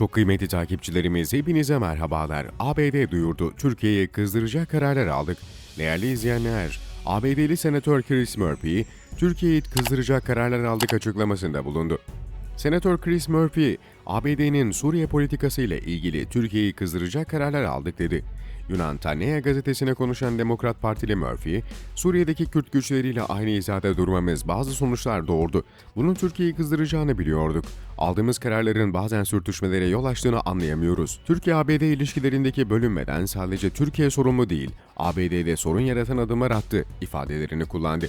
Çok kıymetli takipçilerimiz hepinize merhabalar. ABD duyurdu. Türkiye'ye kızdıracak kararlar aldık. Değerli izleyenler, ABD'li Senatör Chris Murphy, Türkiye'yi kızdıracak kararlar aldık açıklamasında bulundu. Senatör Chris Murphy, ABD'nin Suriye politikası ile ilgili Türkiye'yi kızdıracak kararlar aldık dedi. Yunan Tanea gazetesine konuşan Demokrat Partili Murphy, Suriye'deki Kürt güçleriyle aynı hizada durmamız bazı sonuçlar doğurdu. Bunun Türkiye'yi kızdıracağını biliyorduk. Aldığımız kararların bazen sürtüşmelere yol açtığını anlayamıyoruz. Türkiye-ABD ilişkilerindeki bölünmeden sadece Türkiye sorumlu değil, ABD'de sorun yaratan adımlar attı ifadelerini kullandı.